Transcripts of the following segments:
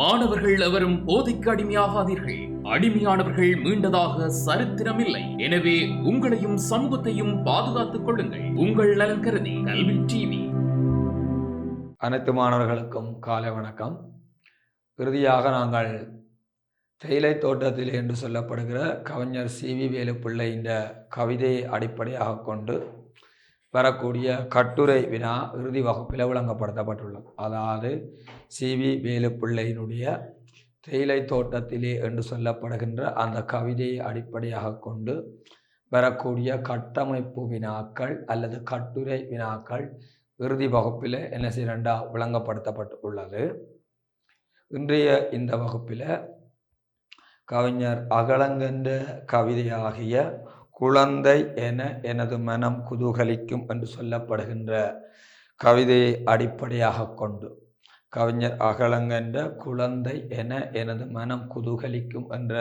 மாணவர்கள் எவரும் போதைக்கு அடிமையாகாதீர்கள். அடிமையானவர்கள் மீண்டதாக சரித்திரமில்லை. எனவே உங்களையும் சமூகத்தையும் பாதுகாத்துக் கொள்ளுங்கள். உங்கள் நலன் கருதி கல்வி டிவி. அனைத்து மாணவர்களுக்கும் காலை வணக்கம். இறுதியாக நாங்கள் தேயிலை தோட்டத்தில் என்று சொல்லப்படுகிற கவிஞர் சி வி வேலுப்பிள்ளை இந்த கவிதையை அடிப்படையாக கொண்டு வரக்கூடிய கட்டுரை வினா இறுதி வகுப்பில் விளங்கப்படுத்தப்பட்டுள்ளது. அதாவது சி. வி. வேலுப்பிள்ளையினுடைய தேயிலை தோட்டத்திலே என்று சொல்லப்படுகின்ற அந்த கவிதையை அடிப்படையாக கொண்டு வரக்கூடிய கட்டமைப்பு வினாக்கள் அல்லது கட்டுரை வினாக்கள் இறுதி வகுப்பில் என்ன செய்யறா விளங்கப்படுத்தப்பட்டு உள்ளது இன்றைய இந்த வகுப்பில் கவிஞர் அகலங்கென்ற கவிதையாகிய குழந்தை என எனது மனம் குதூகலிக்கும் என்று சொல்லப்படுகின்ற கவிதையை அடிப்படையாக கொண்டு கவிஞர் அகலங்கென்ற குழந்தை என எனது மனம் குதூகலிக்கும் என்ற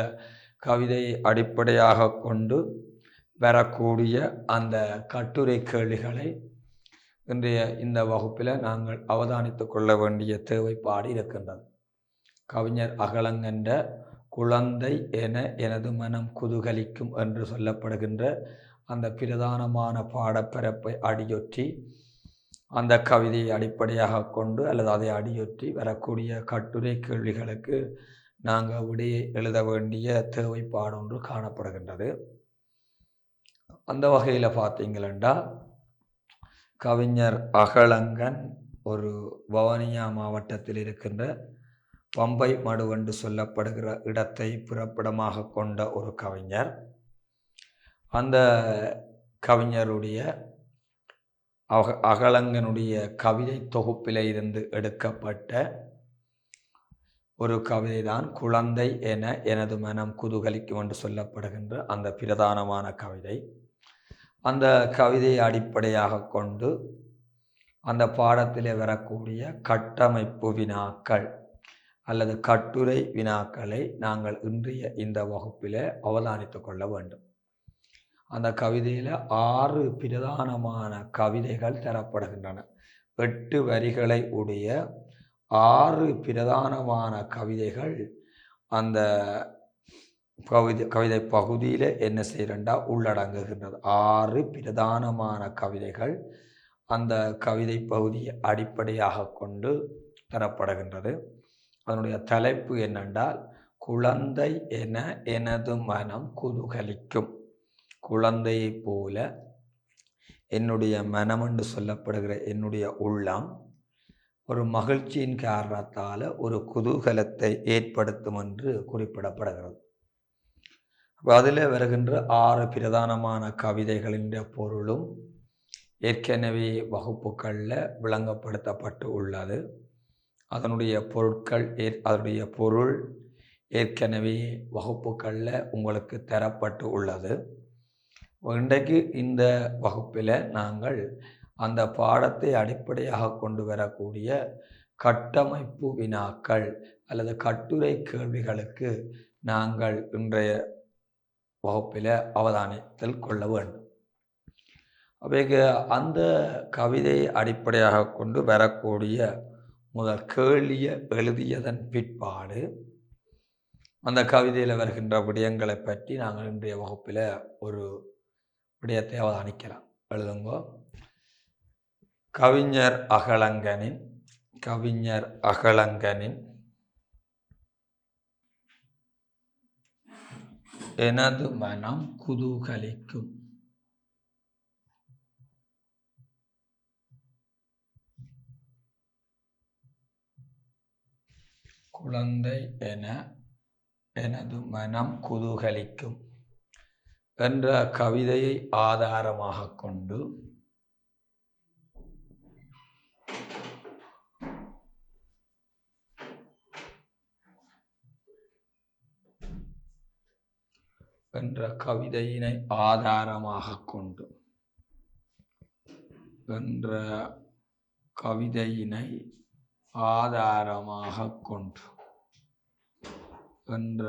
கவிதையை அடிப்படையாக கொண்டு வரக்கூடிய அந்த கட்டுரை கேள்விகளை இன்றைய இந்த வகுப்பில் நாங்கள் அவதானித்து கொள்ள வேண்டிய தேவைப்பாடு இருக்கின்றது கவிஞர் அகலங்கென்ற குழந்தை என எனது மனம் குதூகலிக்கும் என்று சொல்லப்படுகின்ற அந்த பிரதானமான பாடப்பரப்பை அடியொற்றி அந்த கவிதையை அடிப்படையாக கொண்டு அல்லது அதை அடியொற்றி வரக்கூடிய கட்டுரை கேள்விகளுக்கு நாங்கள் விடையை எழுத வேண்டிய தேவைப்பாடு ஒன்று காணப்படுகின்றது. அந்த வகையில் பார்த்தீங்களா கவிஞர் அகலங்கன் ஒரு பவனியா மாவட்டத்தில் இருக்கின்ற பம்பை மடு என்று சொல்லப்படுகிற இடத்தை பிறப்பிடமாக கொண்ட ஒரு கவிஞர். அந்த கவிஞருடைய அக அகலங்கனுடைய கவிதை தொகுப்பில் இருந்து எடுக்கப்பட்ட ஒரு கவிதை தான் குழந்தை என எனது மனம் குதூகலிக்கும் என்று சொல்லப்படுகின்ற அந்த பிரதானமான கவிதை. அந்த கவிதையை அடிப்படையாக கொண்டு அந்த பாடத்தில் வரக்கூடிய கட்டமைப்பு வினாக்கள் அல்லது கட்டுரை வினாக்களை நாங்கள் இன்றைய இந்த வகுப்பில் அவதானித்து கொள்ள வேண்டும். அந்த கவிதையில் ஆறு பிரதானமான கவிதைகள் தரப்படுகின்றன. எட்டு வரிகளை உடைய ஆறு பிரதானமான கவிதைகள் அந்த கவிதை கவிதை பகுதியில் என்ன செய்கிறண்டா உள்ளடங்குகின்றது. ஆறு பிரதானமான கவிதைகள் அந்த கவிதை பகுதியை அடிப்படையாக கொண்டு தரப்படுகின்றது. அதனுடைய தலைப்பு என்னென்றால் குழந்தை என எனது மனம் குதூகலிக்கும். குழந்தையைப் போல என்னுடைய மனம் என்று சொல்லப்படுகிற என்னுடைய உள்ளம் ஒரு மகிழ்ச்சியின் காரணத்தால் ஒரு குதூகலத்தை ஏற்படுத்தும் என்று குறிப்பிடப்படுகிறது. அப்போ அதில் வருகின்ற ஆறு பிரதானமான கவிதைகளின் பொருளும் ஏற்கனவே வகுப்புகளில் விளங்கப்படுத்தப்பட்டு உள்ளது. அதனுடைய பொருட்கள் ஏ அதனுடைய பொருள் ஏற்கனவே வகுப்புகளில் உங்களுக்கு தரப்பட்டு உள்ளது. இன்றைக்கு இந்த வகுப்பில் நாங்கள் அந்த பாடத்தை அடிப்படையாக கொண்டு வரக்கூடிய கட்டமைப்பு வினாக்கள் அல்லது கட்டுரை கேள்விகளுக்கு நாங்கள் இன்றைய வகுப்பில் அவதானித்தல் கொள்ள வேண்டும். அவைக அந்த கவிதையை அடிப்படையாக கொண்டு வரக்கூடிய முதல் கேள்விய எழுதியதன் பிற்பாடு அந்த கவிதையில் வருகின்ற விடயங்களை பற்றி நாங்கள் இன்றைய வகுப்பில் ஒரு விடயத்தை அவதானிக்கலாம். எழுதுங்கோ. கவிஞர் அகலங்கனின் கவிஞர் அகலங்கனின் எனது மனம் குதூகலிக்கும் குழந்தை என எனது மனம் குதூகலிக்கும் என்ற கவிதையை ஆதாரமாக கொண்டு என்ற கவிதையினை ஆதாரமாக கொண்டு என்ற கவிதையினை ஆதாரமாக கொண்டு என்ற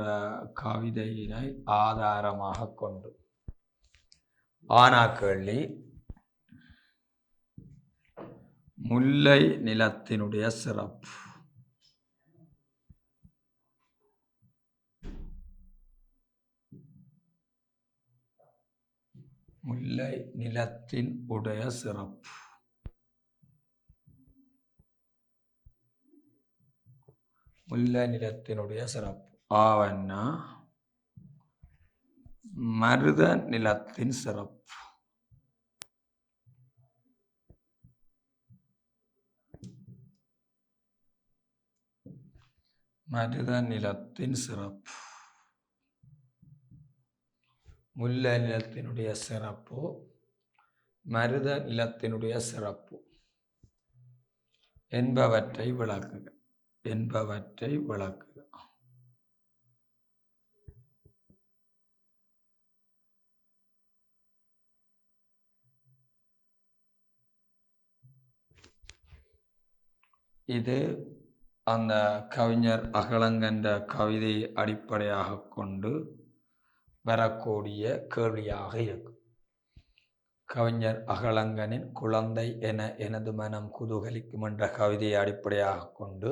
கவிதையினை ஆதாரமாக கொண்டு. ஆனா கேள்வி முல்லை நிலத்தினுடைய சிறப்பு. முல்லை நிலத்தின் உடைய சிறப்பு. முல்லை நிலத்தினுடைய சிறப்பு. ஆவன்னா மருத நிலத்தின் சிறப்பு. மருத நிலத்தின் சிறப்பு. முல்லை நிலத்தினுடைய சிறப்பு மருத நிலத்தினுடைய சிறப்பு. என்பவற்றை விளக்குக. என்பவற்றை விளக்குக. இது அந்த கவிஞர் அகலங்கன்ற கவிதையை அடிப்படையாக கொண்டு வரக்கூடிய கேள்வியாக இருக்கும். கவிஞர் அகலங்கனின் குழந்தை என எனது மனம் குதூகலிக்கும் என்ற கவிதையை அடிப்படையாக கொண்டு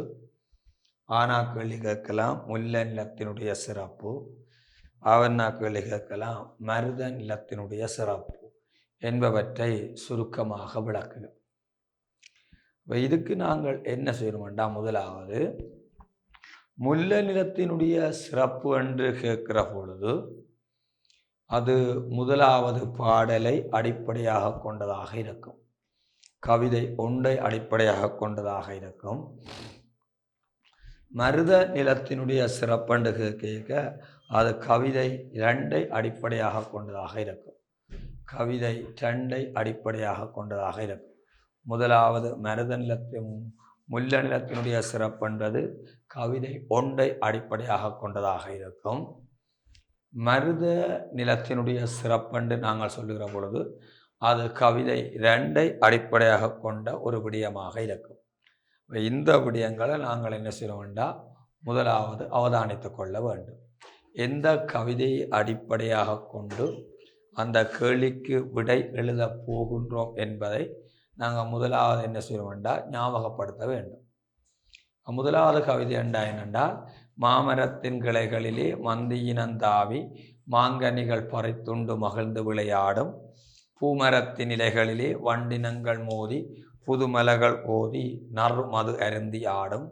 ஆனா கேள்வி கேட்கலாம் முல்லை நிலத்தினுடைய சிறப்பு ஆவண்ணா கேள்வி கேட்கலாம் மருத நிலத்தினுடைய சிறப்பு என்பவற்றை சுருக்கமாக விளக்குக. இப்போ இதுக்கு நாங்கள் என்ன செய்யணும்டா முதலாவது முல்லை நிலத்தினுடைய சிறப்பு என்று கேட்கிற பொழுது அது முதலாவது பாடலை அடிப்படையாக கொண்டதாக இருக்கும். கவிதை ஒன்றை அடிப்படையாக கொண்டதாக இருக்கும். மருத நிலத்தினுடைய சிறப்பண்டு கேட்க அது கவிதை இரண்டை அடிப்படையாக கொண்டதாக இருக்கும். கவிதை இரண்டை அடிப்படையாக கொண்டதாக இருக்கும். முதலாவது மருத நிலத்தின் முல்ல நிலத்தினுடைய சிறப்பென்பது கவிதை ஒன்றை அடிப்படையாக கொண்டதாக இருக்கும். மருத நிலத்தினுடைய சிறப்பென்று நாங்கள் சொல்லுகிற பொழுது அது கவிதை இரண்டை அடிப்படையாக கொண்ட ஒரு விடயமாக இருக்கும். இந்த விடயங்களை நாங்கள் என்ன செய்ய வேண்டாம் முதலாவது அவதானித்து கொள்ள வேண்டும். எந்த கவிதையை அடிப்படையாக கொண்டு அந்த கேள்விக்கு விடை எழுத போகின்றோம் என்பதை நாங்கள் முதலாவது என்ன செய்ய வேண்டாம் ஞாபகப்படுத்த வேண்டும். முதலாவது கவிதை என்றா என்னென்றால் மாமரத்தின் கிளைகளிலே மந்தியினந்தாவி மாங்கனிகள் பறைத்துண்டு மகிழ்ந்து விளையாடும் பூமரத்தின் இலைகளிலே வண்டினங்கள் மோதி புதுமலகள் ஓதி நறு மது அருந்தி ஆடும்.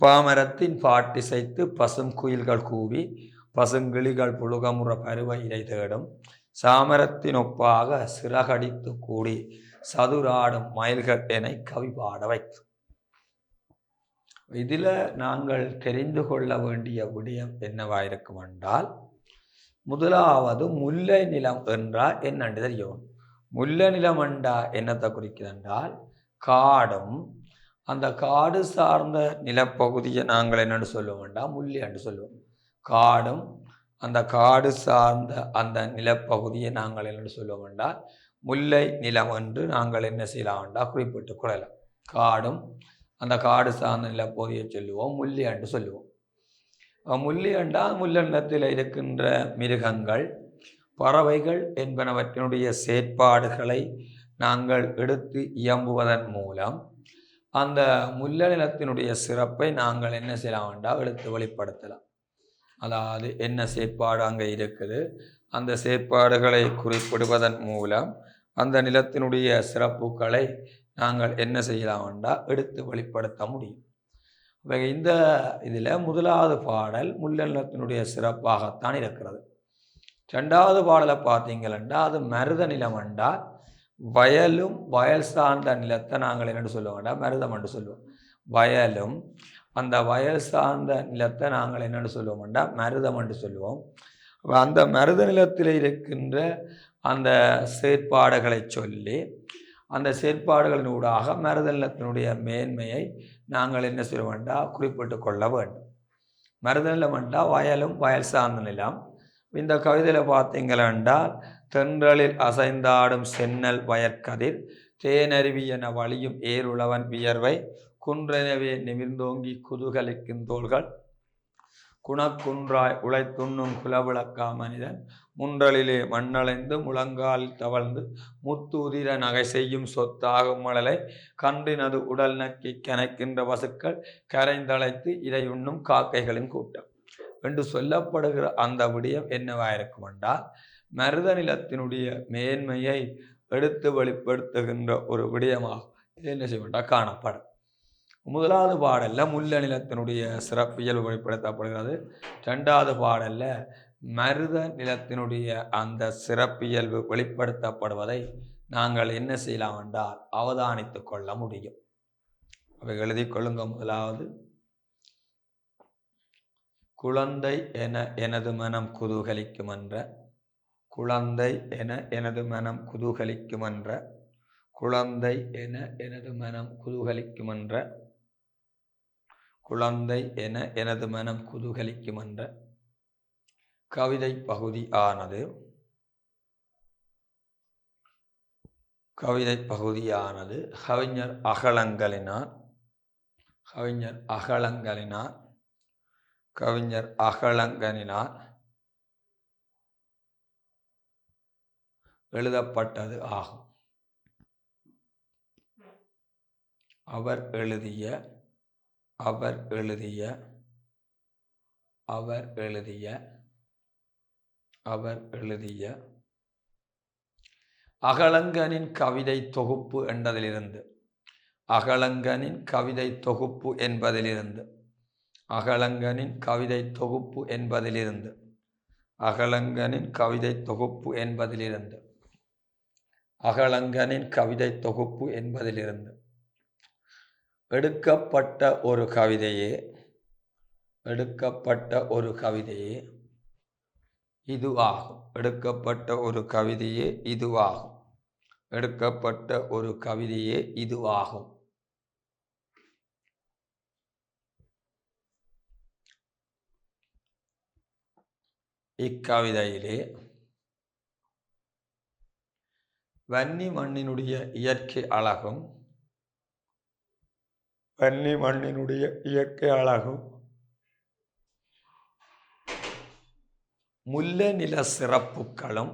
பாமரத்தின் பாட்டிசைத்து பசும் குயில்கள் கூவி பசுங்கிளிகள் புழுகமுற பருவ இலை தேடும். சாமரத்தினொப்பாக சிறகடித்து கூடி சதுராடும் மயில்கள் என கவி பாட வைக்கும் இதில் நாங்கள் தெரிந்து கொள்ள வேண்டிய விடயம் என்னவாயிருக்கும் என்றால் முதலாவது முல்லை நிலம் என்றால் என்னென்று தெரியும். முல்லை நிலம் என்றால் என்னத்தை குறிக்குது என்றால் காடும். அந்த காடு சார்ந்த நிலப்பகுதியை நாங்கள் என்னென்னு சொல்லுவோம் வேண்டாம் முள்ளியாண்டு சொல்லுவோம். காடும் அந்த காடு சார்ந்த அந்த நிலப்பகுதியை நாங்கள் என்னென்னு சொல்லுவோம் வேண்டாம் முல்லை நிலம் என்று நாங்கள் என்ன செய்யலாம் வேண்டாம் குறிப்பிட்டு கொள்ளலாம். காடும் அந்த காடு சார்ந்த நிலப்பகுதியை சொல்லுவோம் முள்ளியாண்டு சொல்லுவோம். அஹ் முல்லி இருக்கின்ற மிருகங்கள் பறவைகள் என்பனவற்றினுடைய செயற்பாடுகளை நாங்கள் எடுத்து இயம்புவதன் மூலம் அந்த முல்லை நிலத்தினுடைய சிறப்பை நாங்கள் என்ன செய்யலாம் வேண்டாம் எடுத்து வெளிப்படுத்தலாம். அதாவது என்ன செயற்பாடு அங்கே இருக்குது? அந்த செயற்பாடுகளை குறிப்பிடுவதன் மூலம் அந்த நிலத்தினுடைய சிறப்புகளை நாங்கள் என்ன செய்யலாம் வேண்டாம் எடுத்து வெளிப்படுத்த முடியும். இந்த இதில் முதலாவது பாடல் முல்லை நிலத்தினுடைய சிறப்பாகத்தான் இருக்கிறது. ரெண்டாவது பாடலை பார்த்தீங்களா அது மருத நிலம் என்றால் வயலும் வயல் சார்ந்த நிலத்தை நாங்கள் என்னென்னு சொல்லுவோம் வேண்டாம் மருதம் என்று சொல்லுவோம். வயலும் அந்த வயல் சார்ந்த நிலத்தை நாங்கள் என்னென்னு சொல்லுவோம்டா? வேண்டாம் மருதம் என்று சொல்லுவோம். அந்த மருத நிலத்தில் இருக்கின்ற அந்த செயற்பாடுகளை சொல்லி அந்த செயற்பாடுகளின் ஊடாக மருத நிலத்தினுடைய மேன்மையை நாங்கள் என்ன செய்ய வேண்டாம் குறிப்பிட்டு கொள்ள வேண்டும். மருத நிலம் என்றால் வயலும் வயல் சார்ந்த நிலம். இந்த கவிதையில் பார்த்தீங்களென்றால் தென்றலில் அசைந்தாடும் சென்னல் வயற்கதிர் தேனருவி என வழியும் ஏருளவன் வியர்வை குன்றெனவே நிமிர்ந்தோங்கி குதூகலிக்கும் தோள்கள். குணக்குன்றாய் உழைத்துண்ணும் குலவிளக்கா மனிதன் முன்றலிலே மண்ணளைந்து முழங்கால் தவழ்ந்து முத்துதிர நகை செய்யும் சொத்தாகும் மழலை கன்றினது உடல் நக்கி கனைக்கின்ற பசுக்கள் கரைந்தழைத்து இதை காக்கைகளின் கூட்டம். என்று சொல்லப்படுகிற அந்த விடயம் என்னவாயிருக்கும் என்றால் மருத நிலத்தினுடைய மேன்மையை எடுத்து வெளிப்படுத்துகின்ற ஒரு விடயமாக என்ன செய்யப்பட்டா காணப்படும். முதலாவது பாடல்ல முல்ல நிலத்தினுடைய சிறப்பியல் வெளிப்படுத்தப்படுகிறது. ரெண்டாவது பாடல்ல மருத நிலத்தினுடைய அந்த சிறப்பியல்பு வெளிப்படுத்தப்படுவதை நாங்கள் என்ன செய்யலாம் என்றால் அவதானித்துக் கொள்ள முடியும். அவை எழுதி கொள்ளுங்க முதலாவது. குழந்தை என எனது மனம் குதூகலிக்கும் என்ற குழந்தை என எனது மனம் குதூகலிக்குமென்ற. குழந்தை என எனது மனம் குதூகலிக்குமென்ற. குழந்தை என எனது மனம் குதூகலிக்குமென்ற. கவிதை பகுதி ஆனது. கவிதை பகுதியானது கவிஞர் அகலங்களினார் கவிஞர் அகலங்களினார் கவிஞர் அகலங்கனினால் எழுதப்பட்டது ஆகும். அவர் எழுதிய அவர் எழுதிய அவர் எழுதிய அவர் எழுதிய அகலங்கனின் கவிதை தொகுப்பு என்பதிலிருந்து அகலங்கனின் கவிதை தொகுப்பு என்பதிலிருந்து அகலங்கனின் கவிதை தொகுப்பு என்பதிலிருந்து அகலங்கனின் கவிதை தொகுப்பு என்பதிலிருந்து அகலங்கனின் கவிதை தொகுப்பு என்பதிலிருந்து. எடுக்கப்பட்ட ஒரு கவிதையே எடுக்கப்பட்ட ஒரு கவிதையே இதுவாகும் எடுக்கப்பட்ட ஒரு கவிதையே இதுவாகும் எடுக்கப்பட்ட ஒரு கவிதையே இதுவாகும் இக்கவிதையிலே வன்னி மண்ணினுடைய இயற்கை அழகும். வன்னி மண்ணினுடைய இயற்கை அழகும். முல்லை நில சிறப்புக்களும்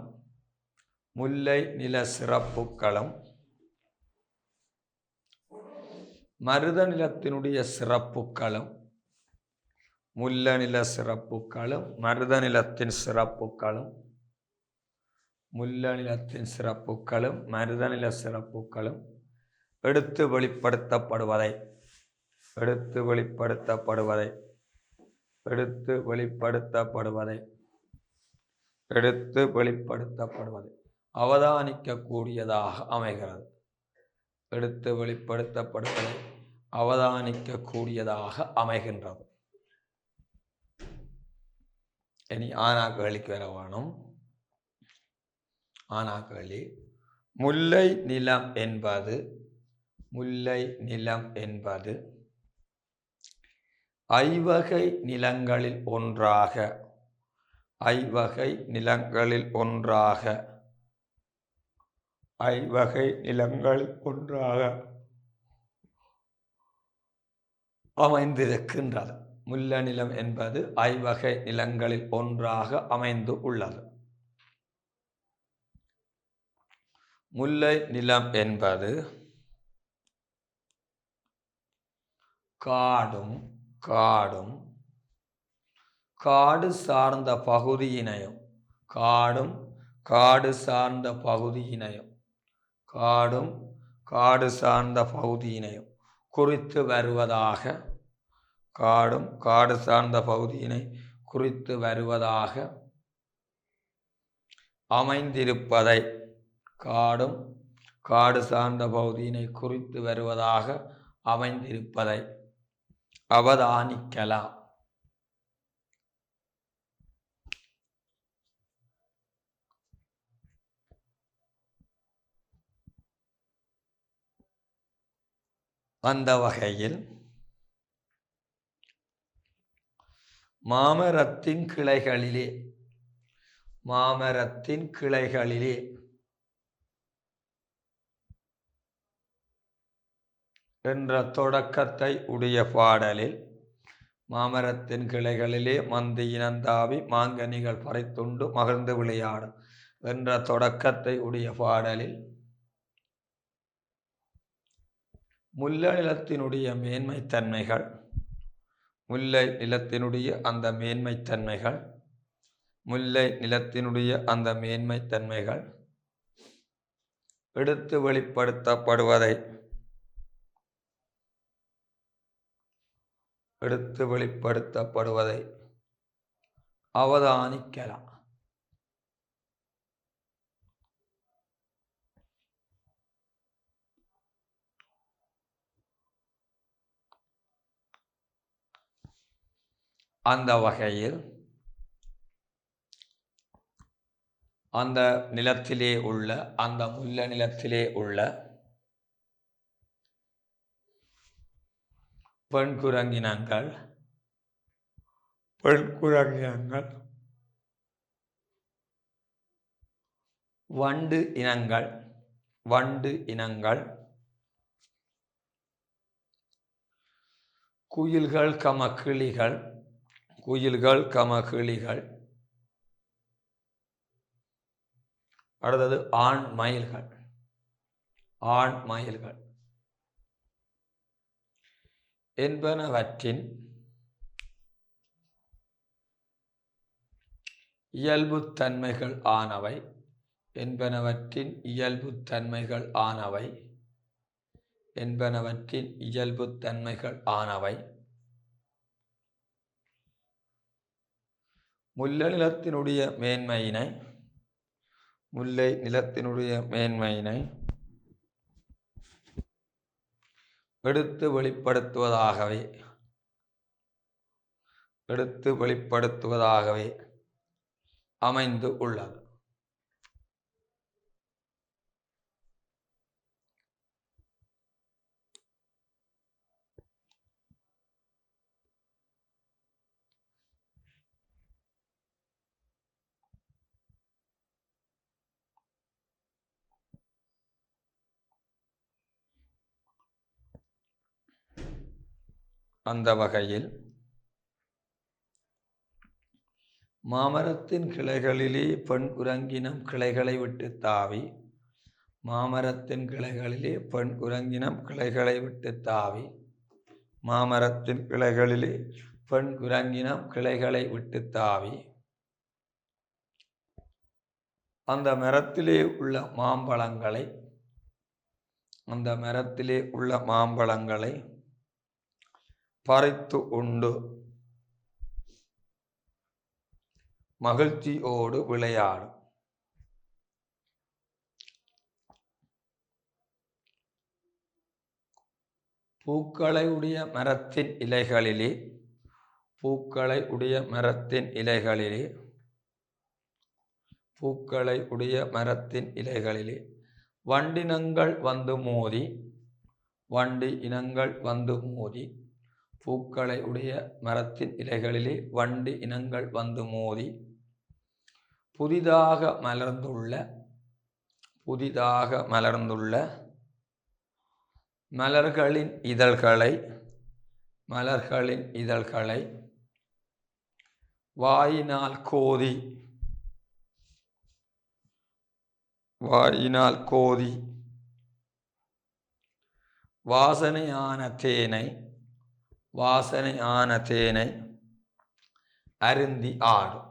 முல்லை நில சிறப்புக்களும் மருத நிலத்தினுடைய சிறப்புக்களும் முல்ல நில சிறப்புக்களும் மருத நிலத்தின் சிறப்புக்களும். முல்லநிலத்தின் சிறப்புகளும் சிறப்புக்களும் சிறப்புகளும் எடுத்து வெளிப்படுத்தப்படுவதை எடுத்து வெளிப்படுத்தப்படுவதை எடுத்து வெளிப்படுத்தப்படுவதை எடுத்து வெளிப்படுத்தப்படுவது அவதானிக்கக்கூடியதாக அமைகிறது. எடுத்து வெளிப்படுத்தப்படுவதை அவதானிக்கக்கூடியதாக அமைகின்றது. இனி ஆனாக்களிக்கு வர வேணும் ஆனாக்களி முல்லை நிலம் என்பது முல்லை நிலம் என்பது ஐவகை நிலங்களில் ஒன்றாக ஐவகை நிலங்களில் ஒன்றாக ஐவகை நிலங்களில் ஒன்றாக அமைந்திருக்கின்றது. முல்ல நிலம் என்பது ஐவகை நிலங்களில் ஒன்றாக அமைந்து உள்ளது. முல்லை நிலம் என்பது காடும் காடும் காடு சார்ந்த பகுதியினையும் காடும் காடு சார்ந்த பகுதியினையும் காடும் காடு சார்ந்த பகுதியினையும் குறித்து வருவதாக காடும் காடு சார்ந்த பகுதியினை குறித்து வருவதாக அமைந்திருப்பதை காடும் காடு சார்ந்த பகுதியினை குறித்து வருவதாக அமைந்திருப்பதை அவதானிக்கலாம். அந்த வகையில் மாமரத்தின் கிளைகளிலே மாமரத்தின் கிளைகளிலே என்ற தொடக்கத்தை உடைய பாடலில் மாமரத்தின் கிளைகளிலே மந்தி இனந்தாவி மாங்கனிகள் பறைத்துண்டு மகிழ்ந்து விளையாடும் என்ற தொடக்கத்தை உடைய பாடலில் முல்லை நிலத்தினுடைய மேன்மைத்தன்மைகள் முல்லை நிலத்தினுடைய அந்த மேன்மைத்தன்மைகள் முல்லை நிலத்தினுடைய அந்த மேன்மைத்தன்மைகள் எடுத்து வெளிப்படுத்தப்படுவதை எடுத்து வெளிப்படுத்தப்படுவதை அவதானிக்கலாம். அந்த வகையில் அந்த நிலத்திலே உள்ள அந்த முல்ல நிலத்திலே உள்ள பெண் குரங்கினங்கள் பெண் குரங்கினங்கள் வண்டு இனங்கள். வண்டு இனங்கள். குயில்கள் கமக்கிளிகள். குயில்கள் கமகிளிகள் அடுத்தது ஆண் மயில்கள். ஆண் மயில்கள். என்பனவற்றின் இயல்புத்தன்மைகள் ஆனவை என்பனவற்றின் இயல்புத்தன்மைகள் ஆனவை என்பனவற்றின் இயல்புத்தன்மைகள் ஆனவை. முல்லை நிலத்தினுடைய மேன்மையினை முல்லை நிலத்தினுடைய மேன்மையினை எடுத்து வெளிப்படுத்துவதாகவே. எடுத்து வெளிப்படுத்துவதாகவே அமைந்து உள்ளது. அந்த வகையில் மாமரத்தின் கிளைகளிலே பெண் குரங்கினம் கிளைகளை விட்டு தாவி மாமரத்தின் கிளைகளிலே பெண் குரங்கினம் கிளைகளை விட்டு தாவி மாமரத்தின் கிளைகளிலே பெண் குரங்கினம் கிளைகளை விட்டு தாவி அந்த மரத்திலே உள்ள மாம்பழங்களை அந்த மரத்திலே உள்ள மாம்பழங்களை பறைத்து உண்டு. மகிழ்ச்சியோடு விளையாடும் பூக்களை உடைய மரத்தின் இலைகளிலே பூக்களை உடைய மரத்தின் இலைகளிலே பூக்களை உடைய மரத்தின் இலைகளிலே வண்டினங்கள் வந்து மோதி வண்டி இனங்கள் வந்து மோதி பூக்களை உடைய மரத்தின் இலைகளிலே வண்டு இனங்கள் வந்து மோதி புதிதாக மலர்ந்துள்ள புதிதாக மலர்ந்துள்ள மலர்களின் இதழ்களை மலர்களின் இதழ்களை வாயினால் கோதி வாயினால் கோதி வாசனையான தேனை வாசனையான தேனை அருந்தி ஆடும்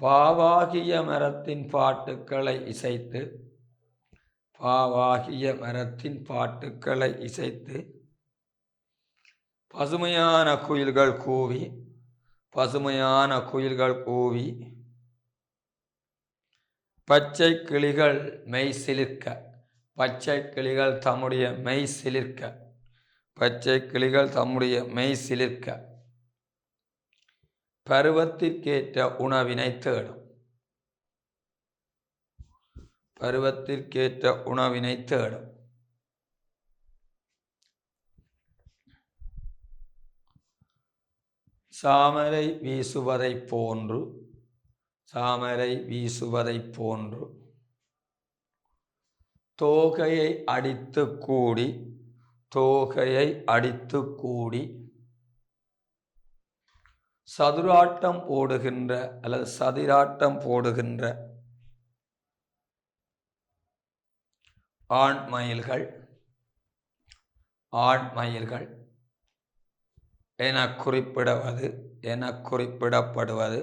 பாவாகிய மரத்தின் பாட்டுக்களை இசைத்து பாவாகிய மரத்தின் பாட்டுக்களை இசைத்து பசுமையான குயில்கள் கூவி பசுமையான குயில்கள் கூவி பச்சை கிளிகள் மெய் சிலிர்க்க. பச்சை கிளிகள் தம்முடைய மெய் சிலிர்க்க. பச்சை கிளிகள் தம்முடைய மெய் சிலிர்க்க. பருவத்திற்கேற்ற உணவினை தேடும். பருவத்திற்கேற்ற உணவினை தேடும். சாமரை வீசுவதைப் போன்று சாமரை வீசுவதைப் போன்று. தோகையை அடித்து கூடி தோகையை அடித்து கூடி சதுராட்டம் போடுகின்ற அல்லது சதிராட்டம் போடுகின்ற ஆண் மயில்கள் ஆண் மயில்கள் என குறிப்பிடுவது என குறிப்பிடப்படுவது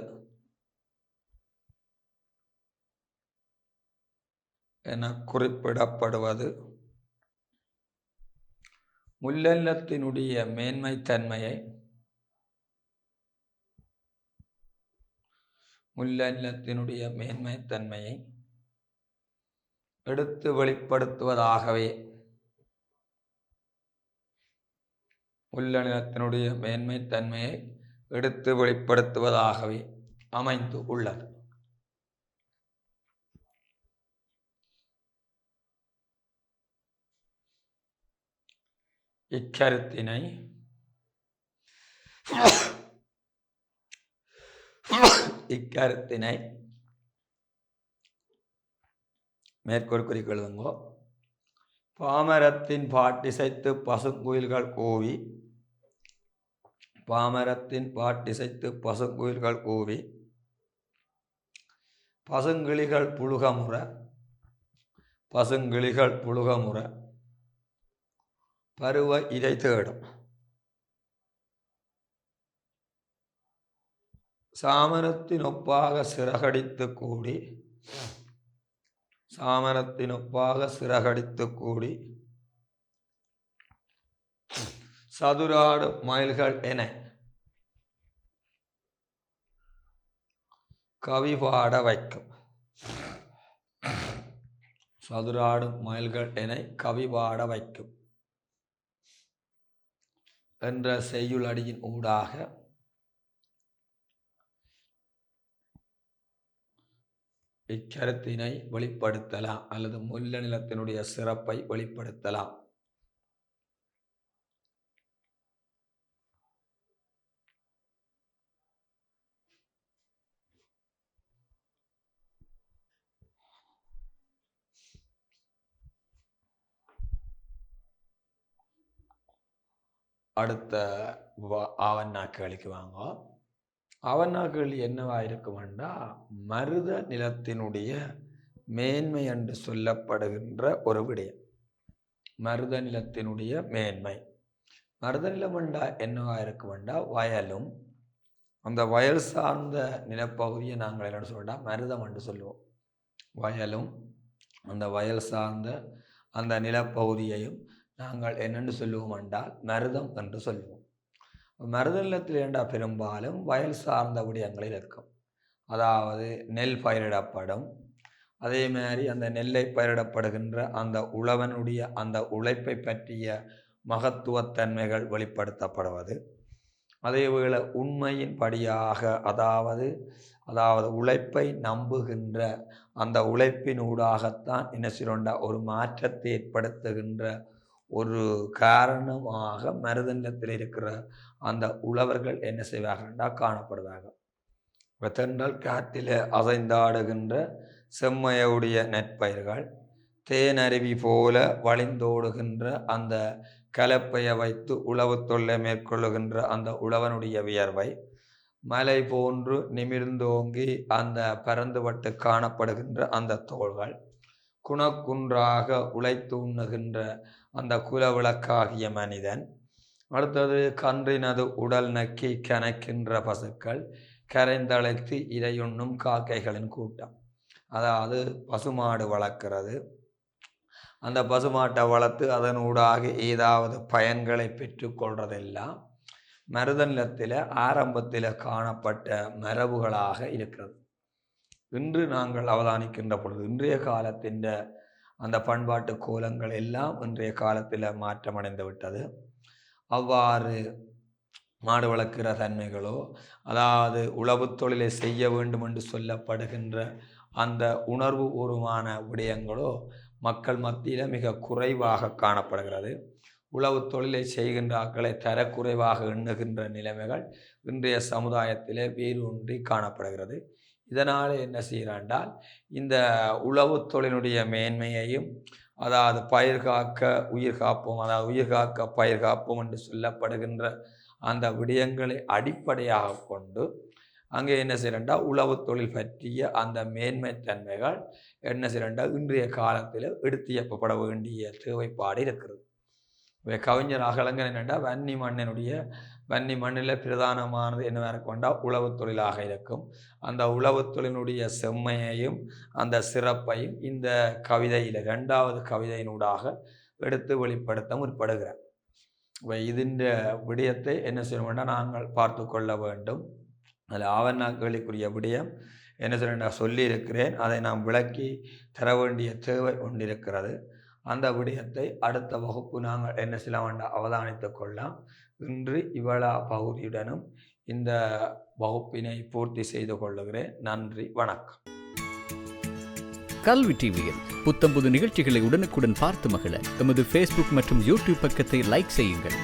என குறிப்பிடப்படுவது. முல்லெல்லத்தினுடைய மேன்மைத்தன்மையை முல்லெல்லத்தினுடைய மேன்மைத்தன்மையை எடுத்து வெளிப்படுத்துவதாகவே முல்லெல்லத்தினுடைய மேன்மைத்தன்மையை எடுத்து வெளிப்படுத்துவதாகவே அமைந்து உள்ளது இக்கருத்தினை இக்கருத்தினை மேற்கோள் குறிக்கொள்ளுங்கோ பாமரத்தின் பாட்டிசைத்து பசுங்குயில்கள் கூவி பாமரத்தின் பாட்டிசைத்து பசுங்குயில்கள் கூவி பசுங்கிளிகள் புழுகமுற பசுங்கிளிகள் புழுகமுற பருவ இதை தேடும். சாமரத்தின் ஒப்பாக சிறகடித்து கூடி சாமரத்தின் ஒப்பாக சிறகடித்து கூடி சதுராடு மயில்கள் என கவி பாட வைக்கும். சதுராடும் மயில்கள் என கவி பாட வைக்கும். என்ற செய்யுளடியின் ஊடாக இக்கருத்தினை வெளிப்படுத்தலாம் அல்லது முல்ல நிலத்தினுடைய சிறப்பை வெளிப்படுத்தலாம். அடுத்த ஆவன் ஆவண்ணா வாங்க. ஆவன் கேள்வி என்னவா இருக்குமெண்டா மருத நிலத்தினுடைய மேன்மை என்று சொல்லப்படுகின்ற ஒரு விடயம். மருத நிலத்தினுடைய மேன்மை. மருத நிலமெண்டா என்னவா இருக்குமெண்டா வயலும். அந்த வயல் சார்ந்த நிலப்பகுதியை நாங்கள் என்ன சொல்லிட்டா மருதம் என்று சொல்லுவோம். வயலும் அந்த வயல் சார்ந்த அந்த நிலப்பகுதியையும் நாங்கள் என்னென்று சொல்லுவோம் என்றால் மருதம் என்று சொல்லுவோம். மருத நிலத்தில் ஏண்டா பெரும்பாலும் வயல் சார்ந்த விடயங்களில் இருக்கும். அதாவது நெல் பயிரிடப்படும். அதே மாதிரி அந்த நெல்லை பயிரிடப்படுகின்ற அந்த உழவனுடைய அந்த உழைப்பை பற்றிய மகத்துவத்தன்மைகள் வெளிப்படுத்தப்படுவது. அதேவேளை உண்மையின் படியாக அதாவது அதாவது உழைப்பை நம்புகின்ற அந்த உழைப்பினூடாகத்தான் என்ன சொல்றோம்டா ஒரு மாற்றத்தை ஏற்படுத்துகின்ற ஒரு காரணமாக மருதண்டத்தில் இருக்கிற அந்த உழவர்கள் என்ன செய்வார்கள்டா காணப்படுவாங்க வெத்தண்டல் காற்றில் அசைந்தாடுகின்ற செம்மையுடைய நெற்பயிர்கள் தேனருவி போல வழிந்தோடுகின்ற அந்த கலப்பையை வைத்து உழவு தொல்லை மேற்கொள்ளுகின்ற அந்த உழவனுடைய வியர்வை மலை போன்று நிமிர்ந்தோங்கி அந்த பறந்துபட்டு காணப்படுகின்ற அந்த தோள்கள் குணக்குன்றாக உழைத்து உண்ணுகின்ற அந்த குலவிளக்காகிய மனிதன். அடுத்தது கன்றினது உடல் நக்கி கணக்கின்ற பசுக்கள் கரைந்தழைத்து இரையுண்ணும் காக்கைகளின் கூட்டம். அதாவது பசுமாடு வளர்க்கிறது. அந்த பசுமாட்டை வளர்த்து அதனூடாக ஏதாவது பயன்களை பெற்றுக்கொள்றதெல்லாம் மருதநிலத்தில் ஆரம்பத்தில் காணப்பட்ட மரபுகளாக இருக்கிறது. இன்று நாங்கள் அவதானிக்கின்ற பொழுது இன்றைய காலத்தின் அந்த பண்பாட்டு கோலங்கள் எல்லாம் இன்றைய காலத்தில் மாற்றமடைந்து விட்டது. அவ்வாறு மாடு வளர்க்கிற தன்மைகளோ அதாவது உழவுத் தொழிலை செய்ய வேண்டும் என்று சொல்லப்படுகின்ற அந்த உணர்வு பூர்வமான விடயங்களோ மக்கள் மத்தியில் மிக குறைவாக காணப்படுகிறது. உழவு தொழிலை செய்கின்ற ஆட்களை தரக்குறைவாக எண்ணுகின்ற நிலைமைகள் இன்றைய சமுதாயத்திலே வேரூன்றி காணப்படுகிறது. இதனால் என்ன செய்கிறாண்டால் இந்த உழவு தொழிலுடைய மேன்மையையும் அதாவது பயிர் காக்க உயிர் காப்போம் அதாவது உயிர் காக்க பயிர் காப்போம் என்று சொல்லப்படுகின்ற அந்த விடயங்களை அடிப்படையாக கொண்டு அங்கே என்ன செய்யறா உழவு தொழில் பற்றிய அந்த மேன்மை தன்மைகள் என்ன செய்யறா இன்றைய காலத்தில் எடுத்தியப்பட வேண்டிய தேவைப்பாடு இருக்கிறது. கவிஞர் அகலங்கன் என்னென்னா வன்னி மன்னனுடைய வன்னி மண்ணில் பிரதானமானது என்னவாக கொண்டால் உழவு தொழிலாக இருக்கும். அந்த உழவு தொழிலினுடைய செம்மையையும் அந்த சிறப்பையும் இந்த கவிதையில் ரெண்டாவது கவிதையினூடாக எடுத்து வெளிப்படுத்த முற்படுகிறேன் இப்போ இதுன்ற விடயத்தை என்ன செய்யணும்னா நாங்கள் பார்த்து கொள்ள வேண்டும். அதில் ஆவணாக்களுக்குரிய விடயம் என்ன சொல்ல நான் சொல்லியிருக்கிறேன். அதை நாம் விளக்கி தர வேண்டிய தேவை ஒன்றிருக்கிறது. அந்த விடயத்தை அடுத்த வகுப்பு நாங்கள் என்ன செய்ய வேண்டாம் அவதானித்து கொள்ளலாம். இன்று இவளா பகுதியுடனும் இந்த வகுப்பினை பூர்த்தி செய்து கொள்ளுகிறேன். நன்றி வணக்கம். கல்வி டிவியில் புத்தம்புது நிகழ்ச்சிகளை உடனுக்குடன் பார்த்து மகிழ எமது ஃபேஸ்புக் மற்றும் யூடியூப் பக்கத்தை லைக் செய்யுங்கள்.